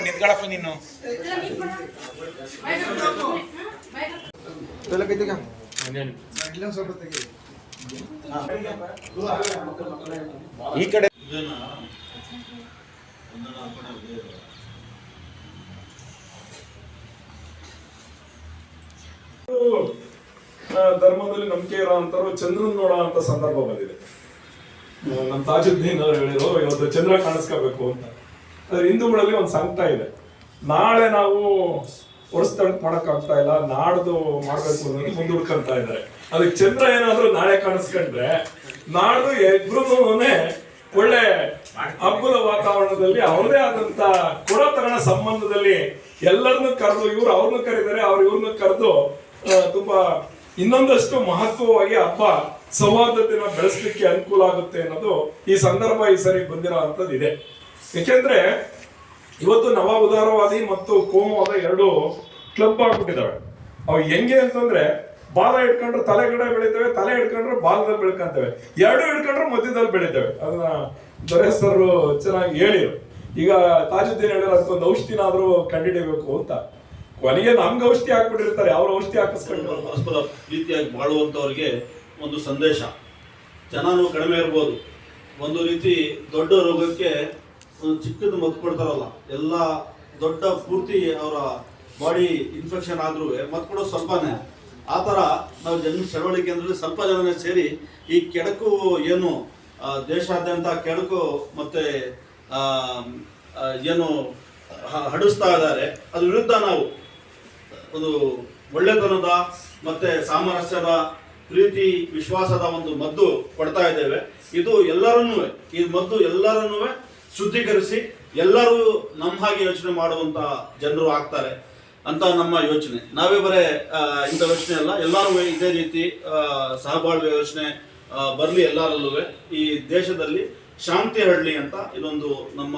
ನಿಂತ್ಕೊಳಪ್ಪ ಈ ಕಡೆ ಧರ್ಮದಲ್ಲಿ ನಂಬಿಕೆ ಇರೋ ಅಂತವ್ರು ಚಂದ್ರನ್ ನೋಡೋ ಅಂತ ಸಂದರ್ಭ ಬಂದಿದೆ. ನಮ್ಮ ತಾಜುದ್ದೀನ್ ಅವ್ರು ಹೇಳಿದ್ರು, ಇವತ್ತು ಚಂದ್ರ ಕಾಣಿಸ್ಕೋಬೇಕು ಅಂತ. ಅದ್ರ ಹಿಂದೂಗಳಲ್ಲಿ ಒಂದು ಸಂಕಟ ಇದೆ. ನಾಳೆ ನಾವು ಹೊರಸ್ತಳಕ್ ಮಾಡೋಕ್ಕಾಗ್ತಾ ಇಲ್ಲ, ನಾಡ್ದು ಮಾಡ್ಬೇಕು ಅನ್ನೋದು ಮುಂದೂಡ್ಕೊಂತ ಇದ್ದಾರೆ. ಅದಕ್ಕೆ ಚಂದ್ರ ಏನಾದರೂ ನಾಳೆ ಕಾಣಿಸ್ಕೊಂಡ್ರೆ, ನಾಡ್ದು ಇಬ್ರು ಒಳ್ಳೆ ಹಬ್ಬದ ವಾತಾವರಣದಲ್ಲಿ ಅವ್ರದೇ ಆದಂತ ಕೊಡತನ ಸಂಬಂಧದಲ್ಲಿ ಎಲ್ಲರನ್ನು ಕರೆದು, ಇವ್ರು ಅವ್ರನ್ನ ಕರೀತಾರೆ, ಅವ್ರು ಇವ್ರನ್ನ ಕರೆದು ತುಂಬಾ ಇನ್ನೊಂದಷ್ಟು ಮಹತ್ವವಾಗಿ ಹಬ್ಬ ಸೌಹಾರ್ದತೆನ ಬೆಳೆಸಲಿಕ್ಕೆ ಅನುಕೂಲ ಆಗುತ್ತೆ ಅನ್ನೋದು ಈ ಸಂದರ್ಭ ಈ ಸರಿ ಬಂದಿರೋ ಅಂಥದ್ದು ಇದೆ ಯಾಕೆಂದ್ರೆ ಇವತ್ತು ನವ ಉದಾರವಾದಿ ಮತ್ತು ಕೋಮುವಾದ ಎರಡು ಕ್ಲಬ್ ಆಗ್ಬಿಟ್ಟಿದ್ದಾವೆ. ಅವು ಹೆಂಗೆ ಅಂತಂದ್ರೆ ಬಾಲ ಹಿಡ್ಕೊಂಡ್ರೆ ತಲೆಗಡೆ ಬೆಳಿತೇವೆ, ತಲೆ ಹಿಡ್ಕೊಂಡ್ರೆ ಬಾಲದಲ್ಲಿ ಬೆಳ್ಕೊಂತವೆ. ಎರಡು ಹಿಡ್ಕೊಂಡ್ರೆ ಮಧ್ಯದಲ್ಲಿ ಬೆಳಿತೇವೆ. ಅದನ್ನ ದೊರೆ ಸರ್ ಚೆನ್ನಾಗಿ ಹೇಳಿರು. ಈಗ ತಾಜುದ್ದೀನ್ ಹೇಳಿರೋ ಅದಕ್ಕೊಂದು ಔಷಧಿನಾದ್ರೂ ಕಂಡಿಡಿಬೇಕು ಅಂತ. ಕೊನೆಗೆ ನಮ್ಗೆ ಔಷಧಿ ಹಾಕ್ಬಿಟ್ಟಿರ್ತಾರೆ, ಅವ್ರ ಔಷಧಿ ಹಾಕಿಸ್ಕೊಂಡು ಪ್ರೀತಿಯಾಗಿ ಬಾಳುವಂಥವ್ರಿಗೆ ಒಂದು ಸಂದೇಶ. ಜನನು ಕಡಿಮೆ ಇರ್ಬೋದು. ಒಂದು ರೀತಿ ದೊಡ್ಡ ರೋಗಕ್ಕೆ ಒಂದು ಚಿಕ್ಕದು ಮದ್ದು ಕೊಡ್ತಾರಲ್ಲ, ಎಲ್ಲ ದೊಡ್ಡ ಪೂರ್ತಿ ಅವರ ಬಾಡಿ ಇನ್ಫೆಕ್ಷನ್ ಆದ್ರೂ ಮದ್ದು ಕೊಡೋದು ಸ್ವಲ್ಪನೇ. ಆ ಥರ ನಾವು ಜನ ಚಳವಳಿ ಕೇಂದ್ರದಲ್ಲಿ ಸ್ವಲ್ಪ ಜನನೇ ಸೇರಿ ಈ ಕೆಡಕು ಏನು ದೇಶಾದ್ಯಂತ ಕೆಡಕು ಮತ್ತೆ ಏನು ಹಡಿಸ್ತಾ ಇದ್ದಾರೆ, ಅದ್ರ ವಿರುದ್ಧ ನಾವು ಒಂದು ಒಳ್ಳೆತನದ ಮತ್ತು ಸಾಮರಸ್ಯದ ಪ್ರೀತಿ, ವಿಶ್ವಾಸದ ಒಂದು ಮದ್ದು ಕೊಡ್ತಾ ಇದ್ದೇವೆ. ಇದು ಎಲ್ಲರನ್ನೂ, ಈ ಮದ್ದು ಎಲ್ಲರನ್ನೂ ಶುದ್ಧೀಕರಿಸಿ, ಎಲ್ಲರೂ ನಮ್ಮ ಹಾಗೆ ಯೋಚನೆ ಮಾಡುವಂತ ಜನರು ಆಗ್ತಾರೆ ಅಂತ ನಮ್ಮ ಯೋಚನೆ. ನಾವೇ ಬರೇ ಇಂಥ ಯೋಚನೆ ಅಲ್ಲ. ಎಲ್ಲರೂ ಇದೇ ರೀತಿ ಸಹಬಾಳ್ವೆ ಯೋಚನೆ ಬರಲಿ ಎಲ್ಲರಲ್ಲೂ ಈ ದೇಶದಲ್ಲಿ ಶಾಂತಿ ಹರಡಲಿ ಅಂತ ಇದೊಂದು ನಮ್ಮ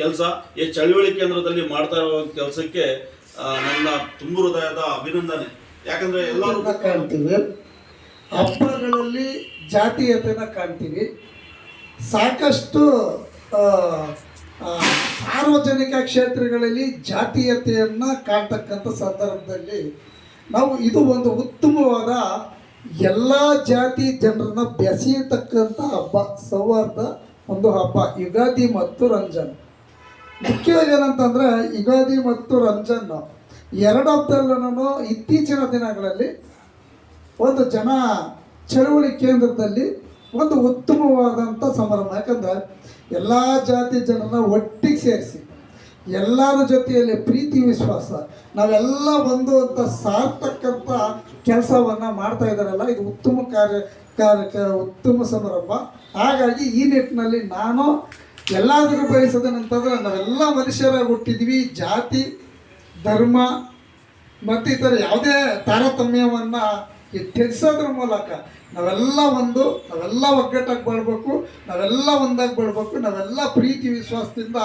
ಕೆಲಸ. ಈ ಚಳವಳಿ ಕೇಂದ್ರದಲ್ಲಿ ಮಾಡ್ತಾ ಇರೋ ಕೆಲಸಕ್ಕೆ ನನ್ನ ತುಂಬು ಹೃದಯದ ಅಭಿನಂದನೆ. ಯಾಕಂದ್ರೆ ಎಲ್ಲರೂ ಹಬ್ಬಗಳಲ್ಲಿ ಜಾತೀಯತೆನ ಕಾಣ್ತೀವಿ. ಸಾಕಷ್ಟು ಸಾರ್ವಜನಿಕ ಕ್ಷೇತ್ರಗಳಲ್ಲಿ ಜಾತೀಯತೆಯನ್ನು ಕಾಣ್ತಕ್ಕಂಥ ಸಂದರ್ಭದಲ್ಲಿ ನಾವು ಇದು ಒಂದು ಉತ್ತಮವಾದ ಎಲ್ಲ ಜಾತಿ ಜನರನ್ನ ಬೆಸೆಯತಕ್ಕಂಥ ಹಬ್ಬ, ಸೌಹಾರ್ದ ಒಂದು ಹಬ್ಬ, ಯುಗಾದಿ ಮತ್ತು ರಂಜನ್. ಮುಖ್ಯವಾಗಿ ಏನಂತಂದರೆ, ಯುಗಾದಿ ಮತ್ತು ರಂಜನ್ ಎರಡು ಹಬ್ಬದಲ್ಲೂ ಇತ್ತೀಚಿನ ದಿನಗಳಲ್ಲಿ ಒಂದು ಜನ ಚಳವಳಿ ಕೇಂದ್ರದಲ್ಲಿ ಒಂದು ಉತ್ತಮವಾದಂಥ ಸಮಾರಂಭ ಯಾಕಂದ್ರೆ ಎಲ್ಲ ಜಾತಿ ಜನರನ್ನ ಒಟ್ಟಿಗೆ ಸೇರಿಸಿ, ಎಲ್ಲರ ಜೊತೆಯಲ್ಲಿ ಪ್ರೀತಿ, ವಿಶ್ವಾಸ, ನಾವೆಲ್ಲ ಒಂದು ಅಂತ ಸಾರ್ತಕ್ಕಂಥ ಕೆಲಸವನ್ನು ಮಾಡ್ತಾ ಇದ್ದಾರಲ್ಲ, ಇದು ಉತ್ತಮ ಕಾರ್ಯ ಕಾರ್ಯ ಉತ್ತಮ ಸಮಾರಂಭ ಹಾಗಾಗಿ ಈ ನಿಟ್ಟಿನಲ್ಲಿ ನಾನು ಎಲ್ಲಾದರೂ ಬಯಸೋದೇನಂತಂದ್ರೆ ನಾವೆಲ್ಲ ಮನುಷ್ಯರಾಗಿ ಹುಟ್ಟಿದ್ವಿ ಜಾತಿ, ಧರ್ಮ, ಮತ್ತಿತರ ಯಾವುದೇ ತಾರತಮ್ಯವನ್ನು ತ್ಯಜಿಸೋದ್ರ ಮೂಲಕ ನಾವೆಲ್ಲ ಒಂದು, ನಾವೆಲ್ಲ ಒಗ್ಗಟ್ಟಾಗಿ ಬಾಳ್ಬೇಕು, ನಾವೆಲ್ಲ ಒಂದಾಗಿ ಬಾಳ್ಬೇಕು, ನಾವೆಲ್ಲ ಪ್ರೀತಿ, ವಿಶ್ವಾಸದಿಂದ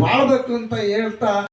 ಬಾಳ್ಬೇಕು ಅಂತ ಹೇಳ್ತಾ